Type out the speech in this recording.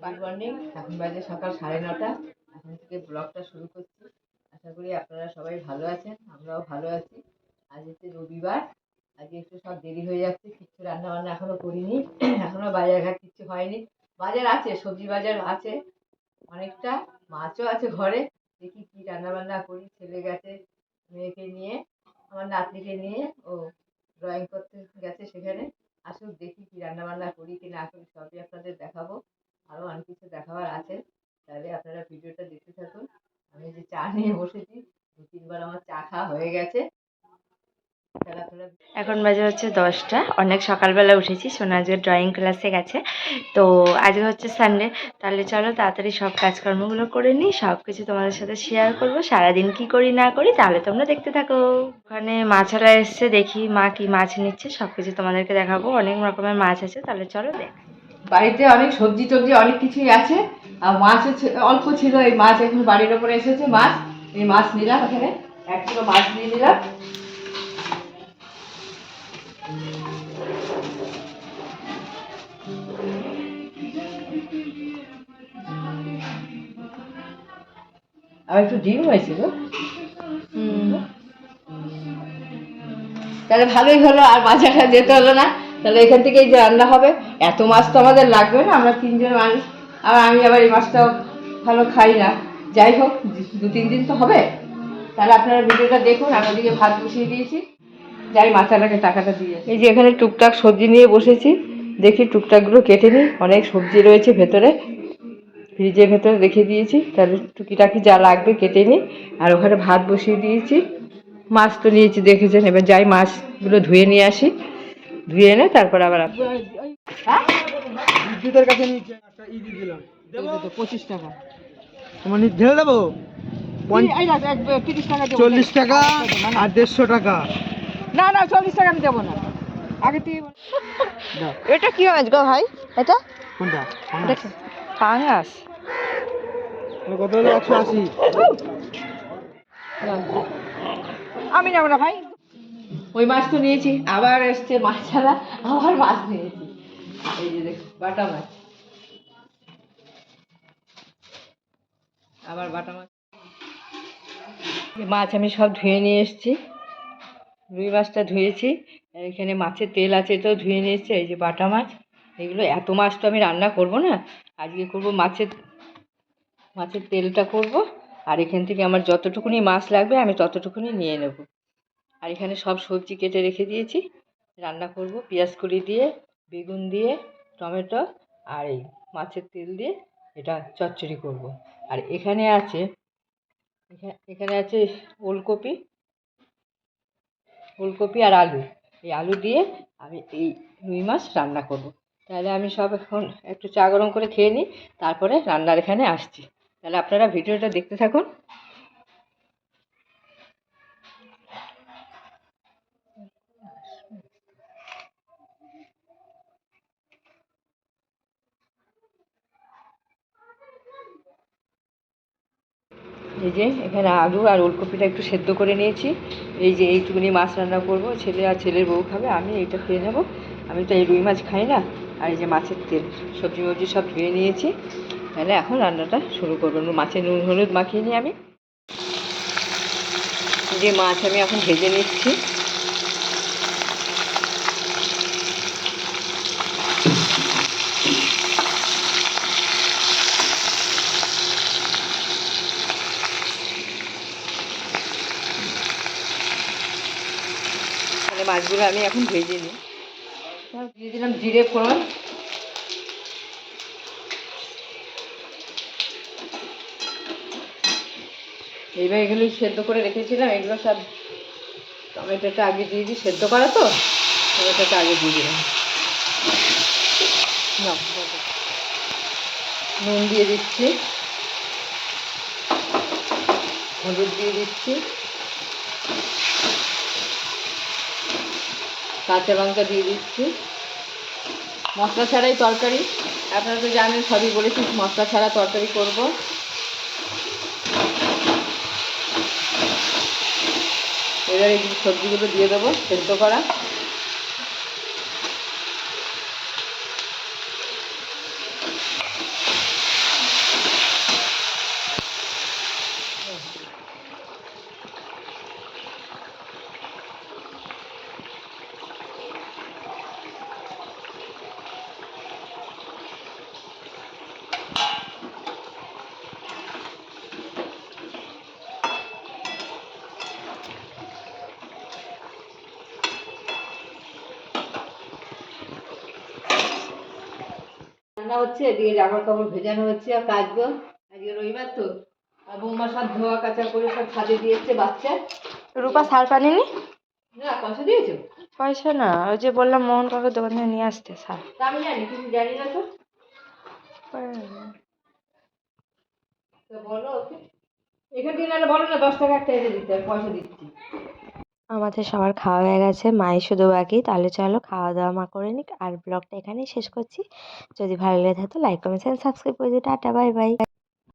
Good morning এখন বাজে সকাল সাড়ে নটা। এখন থেকে ব্লগটা শুরু করছি। আশা করি আপনারা সবাই ভালো আছেন, আমরাও ভালো আছি। আজ হচ্ছে রবিবার। আজকে একটু সব দেরি হয়ে যাচ্ছে, কিচ্ছু রান্না বান্না এখনও করিনি। এখনও বাজার ঘাট কিচ্ছু হয়নি। বাজার আছে, সবজি বাজার আছে, অনেকটা। মাছও আছে ঘরে। দেখি কি রান্না বান্না করি, ছেলে গেছে মেয়েকে নিয়ে, আমার নাতনিকে নিয়ে। ও ড্রয়িং করতে গেছে সেখানে। আসুক, দেখি কি রান্না বান্না করি কি না করি, সবই আপনাদের দেখাবো। আরও অনেক কিছু দেখাবার আছে। তাহলে আপনারা ভিডিওটা দেখতে থাকুন। আমি যে চা নিয়ে বসেছি, দু তিনবার আমার চা খাওয়া হয়ে গেছে। এখন বাজে হচ্ছে দশটা। অনেক সকালবেলা উঠেছি সোনা আজকে ড্রয়িং ক্লাসে গেছে। তো আজকে হচ্ছে সানডে তাহলে চলো তাড়াতাড়ি সব কাজকর্মগুলো করে নিই সব কিছু তোমাদের সাথে শেয়ার করব। সারাদিন কি করি, না করি, তাহলে তোমরা দেখতে থাকো। ওখানে মাছারা এসছে, দেখি মা কি মাছ নিচ্ছে সব কিছু তোমাদেরকে দেখাবো। অনেক রকমের মাছ আছে, তাহলে চলো দেখ। বাড়িতে অনেক সবজি টবজি অনেক কিছুই আছে। আর মাছ অল্প ছিল এই মাছ এখন বাড়ির ওপরে এসেছে মাছ। এই মাছ নিলাম এখানে। এক কিলো মাছ নিয়ে নিলাম। আর একটু ডিম হয়েছিল তাহলে ভালোই হলো আর বাজারটা যেতে হলো না। তাহলে এখান থেকেই যে রান্না হবে। এত মাছ তো আমাদের লাগবে না, আমরা তিনজন মানুষ। আর আমি আবার এই মাছটাও ভালো খাই না। যাই হোক, দু তিন দিন তো হবে। তাহলে আপনারা ভিডিওটা দেখুন, আমি ওদিকে ভাত বসিয়ে দিয়েছি। যাই মাথাটাকে টাকাটা দিয়ে এই যে এখানে টুকটাক সবজি নিয়ে বসেছি। দেখি টুকটাকগুলো কেটে নিই। অনেক সবজি রয়েছে ভেতরে। ফ্রিজের ভেতরে রেখে দিয়েছি। তাহলে টুকিটাকি যা লাগবে কেটে নিই। আর ওখানে ভাত বসিয়ে দিয়েছি। মাছ তো নিয়েছি, দেখেছেন? এবার যাই মাছগুলো ধুয়ে নিয়ে আসি। ধুয়ে এনে তারপর আবার হ্যাঁ? বিদ্যুতের কাছে নিচে একটা ই দিয়ে দিলাম। দেবো এই তো পঁচিশ টাকা। তোমার নিচে ঢেলে দেবো। চল্লিশ টাকা আর দেড়শো টাকা। না না চল্লিশ টাকা আমি দেবো না। আগে থেকে এটা কি মাছ গো ভাই? এটা? কোনটা? পাঙাস তাহলে কত হলো? একশো আশি। আমি যাব না ভাই। ওই মাছ তো নিয়েছি, আবার এসছে মাছ ছাড়া, আবার মাছ নিয়েছি। এই যে দেখ বাটা মাছ। আবার বাটা মাছ। মাছ আমি সব ধুয়ে নিয়ে এসেছি। রুই মাছটা ধুয়েছি এখানে মাছের তেল আছে এটাও ধুয়ে নিয়ে এসেছি, এই যে বাটা মাছ। এগুলো এত মাছ তো আমি রান্না করব না, আজকে করব মাছের মাছের তেলটা করব, আর এখান থেকে আমার যতটুকুনি মাছ লাগবে আমি ততটুকুনি নিয়ে নেব। আর এখানে সব সবজি কেটে রেখে দিয়েছি। রান্না করব কলি দিয়ে, বেগুন দিয়ে, টমেটো আর এই মাছের তেল দিয়ে এটা চচ্চড়ি করব। আর এখানে আছে, এখা- এখানে আছে ওলকপি ওলকপি আর আলু। এই আলু দিয়ে আমি এই রুই মাছ রান্না করব। তাহলে আমি সব এখন একটু চা গরম করে খেয়ে নিই, তারপরে রান্নার এখানে আসছি। তাহলে আপনারা ভিডিওটা দেখতে থাকুন। এই যে, এখানে আলু আর ওলকপিটা একটু সেদ্ধ করে নিয়েছি। এই যে, এইটুকুনি মাছ রান্না করব, ছেলে আর ছেলের বউ খাবে, আমি এইটা খেয়ে নেব। আমি তো এই রুই মাছ খাই না, আর এই যে মাছের তেল, সবজি মবজি সব ধুয়ে নিয়েছি। তাহলে এখন রান্নাটা শুরু করব মাছের নুন, হলুদ মাখিয়ে নিই আমি। যে মাছ আমি এখন ভেজে নিচ্ছি। তাহলে মাছগুলো আমি এখন ভেজে নিই। দিয়ে দিলাম জিরে ফোড়ন। এইবার এগুলো সেদ্ধ করে রেখেছিলাম, এগুলো সব টমেটোটা আগে দিয়ে দিই, সেদ্ধ করা তো? টমেটোটা আগে দিয়ে দিলাম। নুন দিয়ে দিচ্ছি। হলুদ দিয়ে দিচ্ছি। কাঁচা লঙ্কা দিয়ে দিচ্ছি। মশলা ছাড়াই তরকারি। আপনারা তো জানেন, সবই বলেছি, মশলা ছাড়া তরকারি করব। এবার এই সবজিগুলো দিয়ে দেবো, সেদ্ধ করা। রান্না হচ্ছে এদিকে জামা কাপড় ভেজানো হচ্ছে আর কাচবো আজকে রবিবার তো। আর বৌমা সব ধোয়া কাচা করে সব ছাদে দিয়েছে বাচ্চা। রূপা সার পানিনি? না পয়সা দিয়েছ? পয়সা না ওই যে বললাম মোহন কাকুর দোকান থেকে নিয়ে আসতে সার। আমি জানি তুমি জানি না তো বলো ওকে। এখান থেকে নাহলে বলো না দশ টাকা একটা এনে দিতে পয়সা দিচ্ছি। আমাদের সবার খাওয়া হয়ে গেছে। মায়ের শুধু বাকি। তাহলে চলো খাওয়া দাওয়া মা করে নিক। আর ব্লগটা এখানেই শেষ করছি। যদি ভালো লেগে থাকে তো লাইক কমেন্ট সাবস্ক্রাইব করে দিও। Tata bye bye